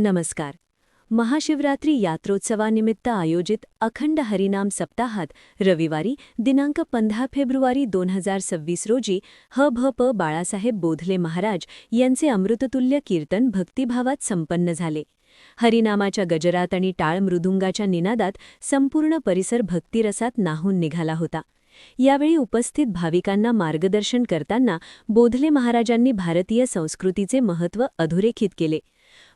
नमस्कार. महाशिवरात्री यात्रोत्सवानिमित्त आयोजित अखंड हरिनाम सप्ताहात रविवारी दिनांक पंधरा फेब्रुवारी दोन हजार सव्वीस रोजी ह भ प बाळासाहेब बोधले महाराज यांचे अमृततुल्य कीर्तन भक्तिभावात संपन्न झाले. हरिनामाच्या गजरात आणि टाळ मृदुंगाच्या निनादात संपूर्ण परिसर भक्तिरसात नाहून निघाला होता. यावेळी उपस्थित भाविकांना मार्गदर्शन करताना बोधले महाराजांनी भारतीय संस्कृतीचे महत्त्व अधोरेखित केले.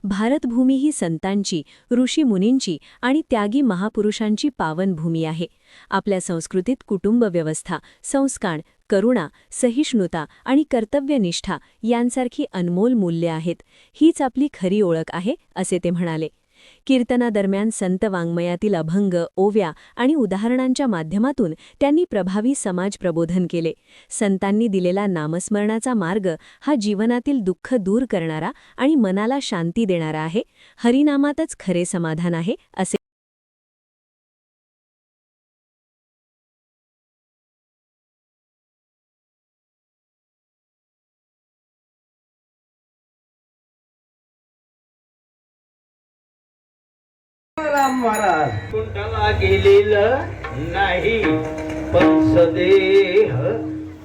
भारतभूमी ही संतांची ऋषीमुनींची आणि त्यागी महापुरुषांची पावनभूमी आहे. आपल्या संस्कृतीत कुटुंब व्यवस्था संस्कार करुणा सहिष्णुता आणि कर्तव्यनिष्ठा यांसारखी अनमोल मूल्ये आहेत. हीच आपली खरी ओळख आहे असे ते म्हणाले. कीर्तनादरम्यान संत वाङ्मयातील अभंग ओव्या आणि उदाहरणांच्या माध्यमातून त्यांनी प्रभावी समाज प्रबोधन केले. संतांनी दिलेला नामस्मरणाचा मार्ग हा जीवनातील दुःख दूर करणारा आणि मनाला शांती देणारा आहे. हरिनामातच खरे समाधान आहे असे राम महाराज. कुंटाला गेलेलं नाही पण सदेह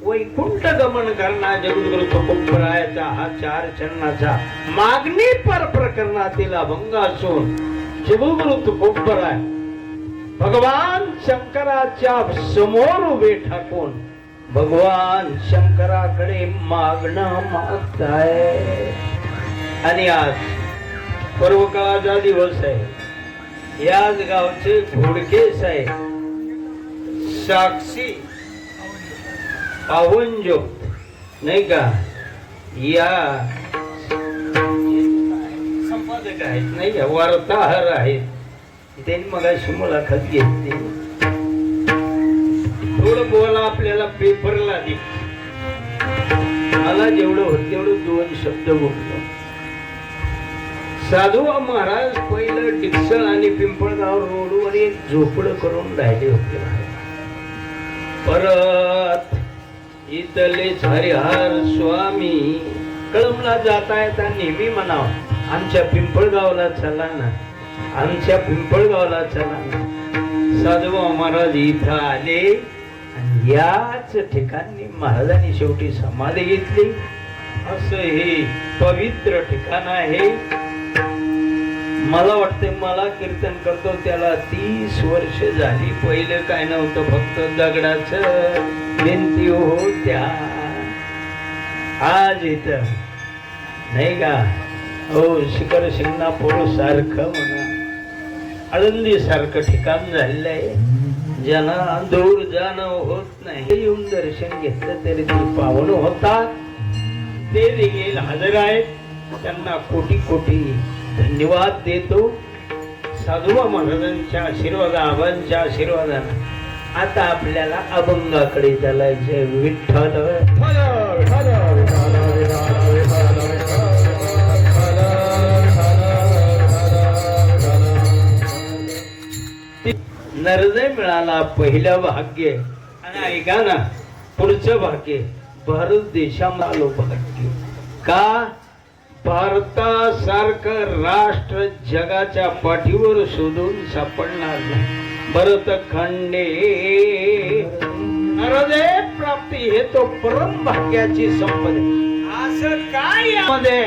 वैकुंठ गमन करना जगद्गुरु तुकोबरायाचा हा चार चरणाचा मागणी पर प्रकरणातील अभंग असून जगद्गुरु तुकोबराय भगवान शंकराच्या समोर उभे ठाकून भगवान शंकराकडे मागणं मागताय. आणि आज पर्वकाळाचा दिवस आहे. याच गावचे घोडके साहेब साक्षी. पाहुणजो नाही का? या. संपादक आहेत. नाही का? वार्ताहर आहेत. त्यांनी मग अशी मुलाखत घेतली. थोडं बोला आपल्याला पेपरला दे. मला जेवढं होत तेवढं दोन शब्द बोललो साधू महाराज पहिलं डिक्सळ आणि पिंपळगाव रोडवर एक झोपड करून राहिले होते परत इथले हरिहर स्वामी कळमला जाता येता नेहमी म्हणाव आमच्या पिंपळगावला चला ना आमच्या पिंपळगावला चला ना. साधू महाराज इथं आले आणि याच ठिकाणी महाराजांनी शेवटी समाधी घेतली. असं हे पवित्र ठिकाण आहे. मला वाटते मला कीर्तन करतो त्याला तीस वर्ष झाली. पहिलं काय नव्हतं फक्त दगडाच भिंती होत्या. आज इथं नाही का? हो शिखर शिंगणापूर सारखं म्हणा. आळंदी सारखं ठिकाण झालेलं आहे ज्यांना दूर जाणं होत नाही. येऊन दर्शन घेतलं तरी ते पावन होतात. ते देखील हजर आहेत. त्यांना कोटी कोटी धन्यवाद देतो. साधुबा महाराजांच्या आशीर्वाद आबांच्या आशीर्वादाने आता आपल्याला अभंगाकडे चालायचे विठ्ठल. नरदय मिळाला पहिलं भाग्य आणि ऐका ना पुढचं भाग्य. भारत देशामध्ये आलो भाग्य. का? भारतासारखं राष्ट्र जगाच्या पाठीवर शोधून सापडणार नाही. भरत खंडे हृदय प्राप्ती हे तो परम भाग्याची संपद असं काय मध्ये?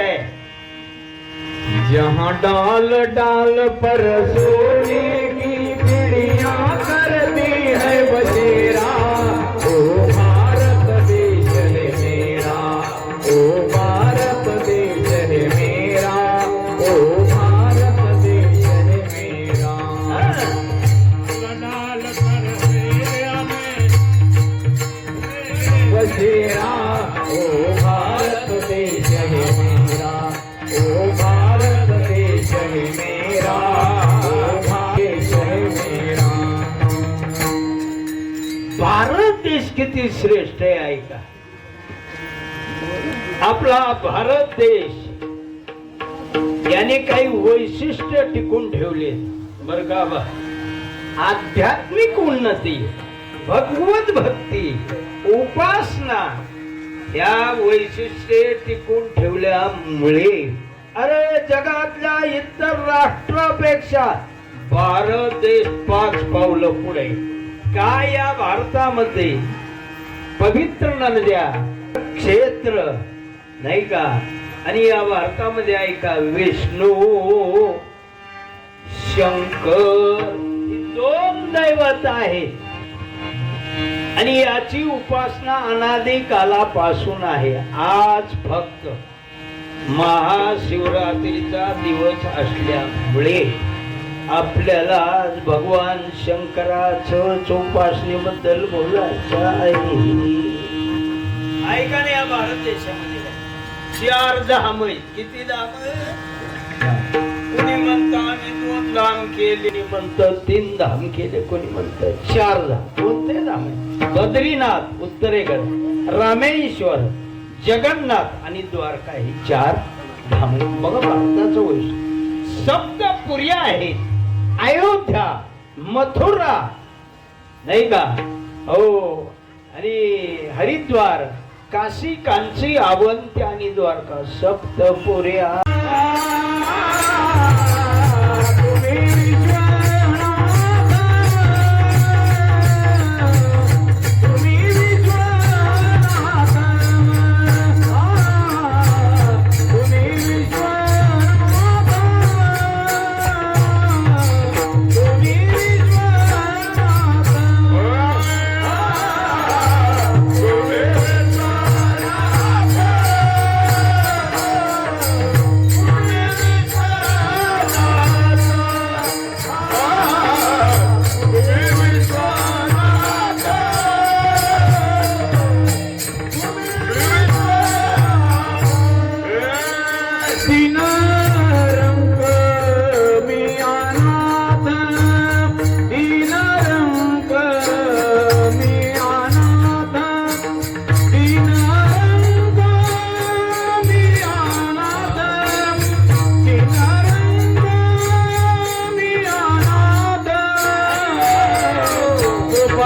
जहा डाल डाल पर सोने की चिड़िया करती है बसेरा देश किती श्रेष्ठ आहे ऐका. आपला भारत देश याने काही वैशिष्ट्य टिकून ठेवले. बर का आध्यात्मिक उन्नती भगवत भक्ती उपासना या वैशिष्ट्ये टिकून ठेवल्यामुळे अरे जगातल्या इतर राष्ट्रापेक्षा भारत देश पाच पावलं पुढे. काय या भारतामध्ये पवित्र नद्या क्षेत्र नाही का? आणि या भारतामध्ये ऐका विष्णू शंकर दोन दैवत आहे. आणि याची उपासना अनादी कालापासून आहे. आज फक्त महाशिवरात्रीचा दिवस असल्यामुळे आपल्याला आज भगवान शंकराचं उपासनेबद्दल बोलायचं आहे. ऐका ना या भारत देशामध्ये. चार धाम आहेत किती धाम? कोणी म्हणतं आम्ही दोन धाम केले. म्हणतं तीन धाम केले. कोणी म्हणतं चार धाम. कोणते धाम आहे बद्रीनाथ उत्तरेकडे. रामेश्वर जगन्नाथ आणि द्वारका ही चार धाम बघा भारताचं वैशिष्ट्य. सप्तपुर्या आहेत अयोध्या मथुरा नाही का? हो आणि हरिद्वार काशी कांची अवंती आणि द्वारका सप्तपुर्या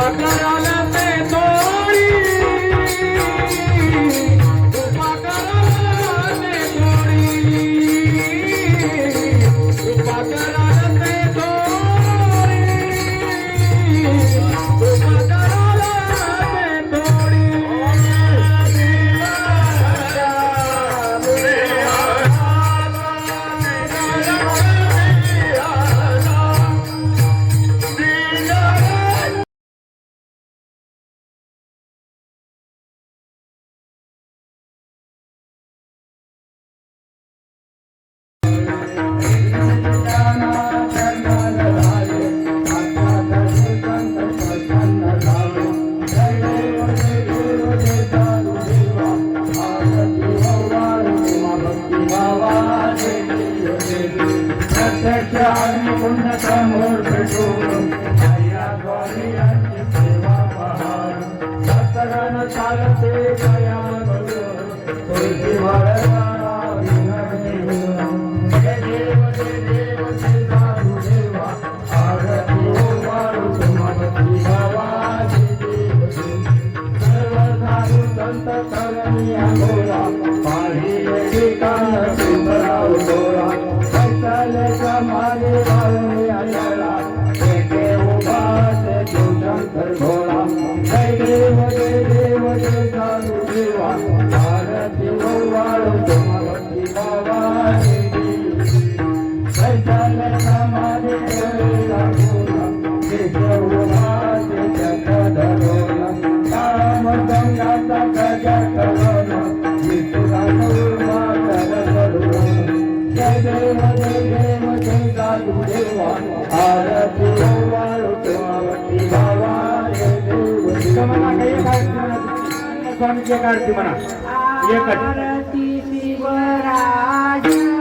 समोर भेटून सेवा एक काळजी म्हणा एकच आरती शिवराया